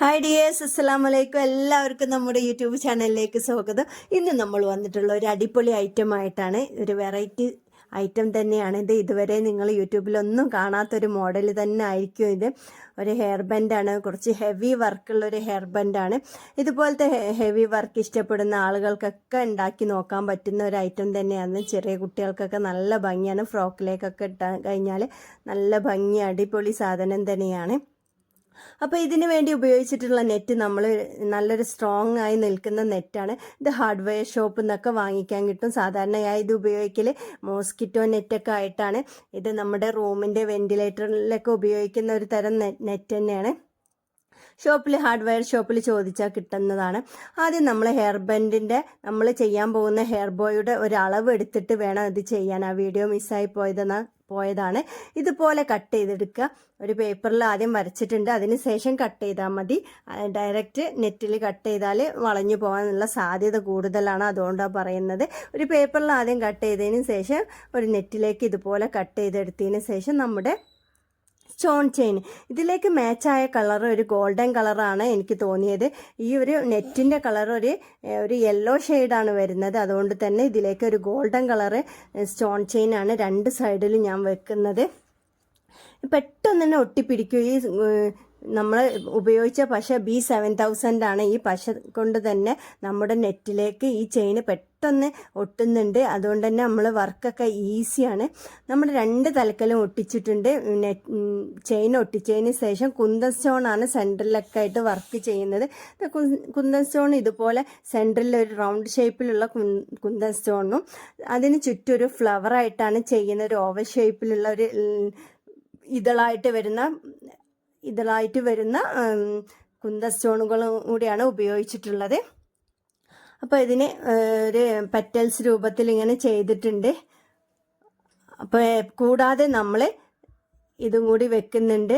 Hi dears അസ്സലാം വലൈക്കും എല്ലാവർക്കും നമ്മുടെ യൂട്യൂബ് ചാനലിലേക്ക് സ്വാഗതം. ഇന്ന് നമ്മൾ വന്നിട്ടുള്ള ഒരു അടിപൊളി ഐറ്റം ആയിട്ടാണ് ഒരു വെറൈറ്റി ഐറ്റം തന്നെയാണ്. ഇത് ഇതുവരെ നിങ്ങൾ യൂട്യൂബിലൊന്നും കാണാത്തൊരു മോഡൽ തന്നെ ആയിരിക്കും ഇത്. ഒരു ഹെയർ ബാൻഡാണ് കുറച്ച് ഹെവി വർക്കുള്ള ഒരു ഹെയർ ബാൻഡാണ് ഇതുപോലത്തെ ഹെവി വർക്ക് ഇഷ്ടപ്പെടുന്ന ആളുകൾക്കൊക്കെ ഉണ്ടാക്കി നോക്കാൻ പറ്റുന്ന ഒരു ഐറ്റം തന്നെയാണ്. ചെറിയ കുട്ടികൾക്കൊക്കെ നല്ല ഭംഗിയാണ്. ഫ്രോക്കിലേക്കൊക്കെ ഇട്ടാൽ കഴിഞ്ഞാൽ നല്ല ഭംഗി അടിപൊളി സാധനം തന്നെയാണ്. അപ്പോൾ ഇതിന് വേണ്ടി ഉപയോഗിച്ചിട്ടുള്ള നെറ്റ് നമ്മൾ നല്ലൊരു സ്ട്രോങ് ആയി നിൽക്കുന്ന നെറ്റാണ് ഇത് ഹാർഡ്വെയർ ഷോപ്പിൽ നിന്നൊക്കെ വാങ്ങിക്കാൻ കിട്ടും. സാധാരണയായി ഇത് ഉപയോഗിക്കൽ മോസ്കിറ്റോ നെറ്റൊക്കെ ആയിട്ടാണ്. ഇത് നമ്മുടെ റൂമിന്റെ വെന്റിലേറ്ററിലൊക്കെ ഉപയോഗിക്കുന്ന ഒരു തരം നെറ്റ് തന്നെയാണ്. ഷോപ്പിൽ ഹാർഡ്വെയർ ഷോപ്പിൽ ചോദിച്ചാൽ കിട്ടുന്നതാണ്. ആദ്യം നമ്മൾ ഹെയർ ബെൻഡിന്റെ നമ്മൾ ചെയ്യാൻ പോകുന്ന ഹെയർ ബോയുടെ ഒരു അളവ് എടുത്തിട്ട് വേണം ഇത് ചെയ്യാൻ. ആ വീഡിയോ മിസ്സായി പോയതെന്ന് പോയതാണ്. ഇതുപോലെ കട്ട് ചെയ്തെടുക്കുക. ഒരു പേപ്പറിൽ ആദ്യം വരച്ചിട്ടുണ്ട്. അതിന് ശേഷം കട്ട് ചെയ്താൽ മതി. ഡയറക്റ്റ് നെറ്റിൽ കട്ട് ചെയ്താൽ വളഞ്ഞു പോകാനുള്ള സാധ്യത കൂടുതലാണ് അതുകൊണ്ടാണ് പറയുന്നത്. ഒരു പേപ്പറിൽ ആദ്യം കട്ട് ചെയ്തതിന് ശേഷം ഒരു നെറ്റിലേക്ക് ഇതുപോലെ കട്ട് ചെയ്തെടുത്തതിന് ശേഷം നമ്മുടെ സ്റ്റോൺ ചെയിൻ. ഇതിലേക്ക് മാച്ചായ കളർ ഒരു ഗോൾഡൻ കളറാണ് എനിക്ക് തോന്നിയത്. ഈ ഒരു നെറ്റിന്റെ കളർ ഒരു ഒരു യെല്ലോ ഷെയ്ഡാണ് വരുന്നത്. അതുകൊണ്ട് തന്നെ ഇതിലേക്ക് ഒരു ഗോൾഡൻ കളറ് സ്റ്റോൺ ചെയിൻ ആണ് രണ്ട് സൈഡിൽ ഞാൻ വെക്കുന്നത്. പെട്ടെന്ന് തന്നെ ഒട്ടിപ്പിടിക്കും. ഈ നമ്മൾ ഉപയോഗിച്ച പശ ബി സെവൻ തൗസൻഡ് ആണ്. ഈ പശ കൊണ്ട് തന്നെ നമ്മുടെ നെറ്റിലേക്ക് ഈ ചെയിന് പെട്ടെന്ന് ഒട്ടുന്നുണ്ട്. അതുകൊണ്ട് തന്നെ നമ്മൾ വർക്കൊക്കെ ഈസിയാണ് നമ്മൾ രണ്ട് തലക്കലും ഒട്ടിച്ചിട്ടുണ്ട്. നെറ്റ് ചെയിൻ ഒട്ടിച്ചതിന് ശേഷം കുന്തൻ സ്റ്റോണാണ് സെന്ററിലൊക്കെ ആയിട്ട് വർക്ക് ചെയ്യുന്നത്. കുന്തൻ സ്റ്റോൺ ഇതുപോലെ സെന്ററിൽ ഒരു റൗണ്ട് ഷേപ്പിലുള്ള കുന്തൻ സ്റ്റോണും അതിന് ചുറ്റും ഒരു ഫ്ലവറായിട്ടാണ് ചെയ്യുന്ന ഒരു ഓവൽ ഷേപ്പിലുള്ള ഒരു ഇതളായിട്ട് വരുന്ന ഇതളായിട്ട് വരുന്ന കുന്ത സ്റ്റോണുകളും കൂടിയാണ് ഉപയോഗിച്ചിട്ടുള്ളത്. അപ്പോൾ ഇതിന് ഒരു പെറ്റൽസ് രൂപത്തിൽ ഇങ്ങനെ ചെയ്തിട്ടുണ്ട് അപ്പോൾ കൂടാതെ നമ്മൾ ഇതും കൂടി വെക്കുന്നുണ്ട്.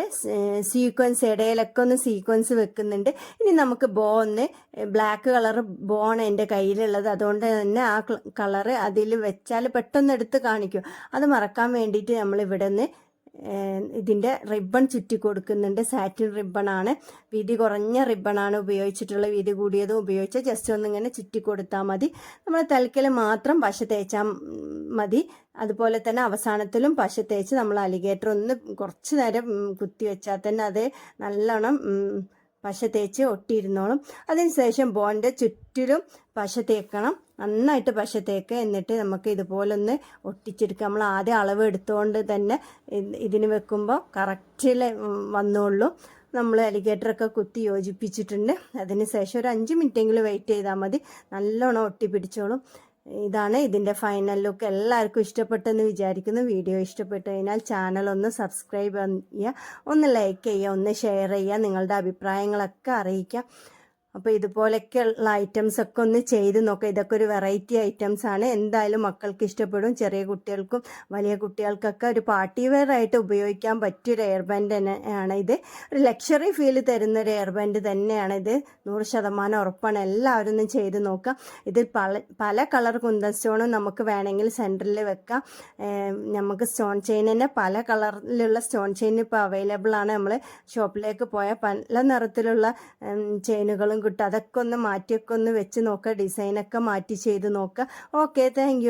സീക്വൻസ് ഇടയിലൊക്കെ ഒന്ന് സീക്വൻസ് വെക്കുന്നുണ്ട്. ഇനി നമുക്ക് ബോ ഒന്ന് ബ്ലാക്ക് കളർ ബോൺ എന്റെ കയ്യിലുള്ളത്. അതുകൊണ്ട് തന്നെ ആ കളറ് അതിൽ വെച്ചാൽ പെട്ടെന്ന് എടുത്ത് കാണിക്കും. അത് മറക്കാൻ വേണ്ടിയിട്ട് നമ്മൾ ഇവിടെ നിന്ന് ഇതിന്റെ റിബൺ ചുറ്റി കൊടുക്കുന്നുണ്ട്. സാറ്റിൻ റിബണാണ്. വീതി കുറഞ്ഞ റിബണാണ് ഉപയോഗിച്ചിട്ടുള്ള വീതി കൂടിയതും ഉപയോഗിച്ച് ജസ്റ്റ് ഒന്നിങ്ങനെ ചുറ്റി കൊടുത്താൽ മതി. നമ്മൾ തലക്കൽ മാത്രം പശ തേച്ചാൽ മതി. അതുപോലെ തന്നെ അവസാനത്തിലും പശ തേച്ച് നമ്മൾ അലിഗേറ്റർ ഒന്ന് കുറച്ച് നേരം കുത്തി വെച്ചാൽ തന്നെ അത് നല്ലോണം പശ തേച്ച് ഒട്ടിയിരുന്നോളും. അതിനുശേഷം ബോണിന്റെ ചുറ്റിലും പശ തേക്കണം. നന്നായിട്ട് പശ തേക്ക് എന്നിട്ട് നമുക്ക് ഇതുപോലെ ഒന്ന് ഒട്ടിച്ചെടുക്കുക നമ്മൾ ആദ്യം അളവ് എടുത്തുകൊണ്ട് തന്നെ ഇതിന് വെക്കുമ്പോൾ കറക്റ്റിൽ വന്നോളൂ. നമ്മൾ അലിഗേറ്ററൊക്കെ കുത്തി യോജിപ്പിച്ചിട്ടുണ്ട്. അതിന് ശേഷം ഒരു അഞ്ച് മിനിറ്റെങ്കിലും വെയിറ്റ് ചെയ്താൽ മതി. നല്ലോണം ഒട്ടിപ്പിടിച്ചോളും. ഇതാണ് ഇതിന്റെ ഫൈനൽ ലുക്ക് എല്ലാവർക്കും ഇഷ്ടപ്പെട്ടെന്ന് വിചാരിക്കുന്നു. വീഡിയോ ഇഷ്ടപ്പെട്ടു കഴിഞ്ഞാൽ ചാനൽ ഒന്ന് സബ്സ്ക്രൈബ് ചെയ്യുക ഒന്ന് ലൈക്ക് ചെയ്യുക ഒന്ന് ഷെയർ ചെയ്യുക നിങ്ങളുടെ അഭിപ്രായങ്ങളൊക്കെ അറിയിക്കുക അപ്പോൾ ഇതുപോലെയൊക്കെയുള്ള ഐറ്റംസ് ഒക്കെ ഒന്ന് ചെയ്ത് നോക്കുക ഇതൊക്കെ ഒരു വെറൈറ്റി ഐറ്റംസ് ആണ്. എന്തായാലും മക്കൾക്ക് ഇഷ്ടപ്പെടും. ചെറിയ കുട്ടികൾക്കും വലിയ കുട്ടികൾക്കൊക്കെ ഒരു പാർട്ടി വെയർ ആയിട്ട് ഉപയോഗിക്കാൻ പറ്റിയൊരു എയർ ബാൻഡ് തന്നെയാണ് ഇത്. ഒരു ലക്ഷറി ഫീൽ തരുന്ന ഒരു എയർ ബാൻഡ് തന്നെയാണ് ഇത്. നൂറ് ശതമാനം ഉറപ്പാണ്. എല്ലാവരും ഒന്ന് ചെയ്ത് നോക്കാം. ഇതിൽ പല പല കളർ കുന്തൻ സ്റ്റോണും നമുക്ക് വേണമെങ്കിൽ സെന്ററിൽ വെക്കാം. നമുക്ക് സ്റ്റോൺ ചെയിൻ തന്നെ പല കളറിലുള്ള സ്റ്റോൺ ചെയിൻ ഇപ്പോൾ അവൈലബിൾ ആണ്. നമ്മൾ ഷോപ്പിലേക്ക് പോയാൽ പല നിറത്തിലുള്ള ചെയിനുകളും കിട്ടും. അതൊക്കെ ഒന്ന് മാറ്റിയൊക്കെ ഒന്ന് വെച്ച് നോക്കുക ഡിസൈനൊക്കെ മാറ്റി ചെയ്ത് നോക്കുക ഓക്കെ താങ്ക്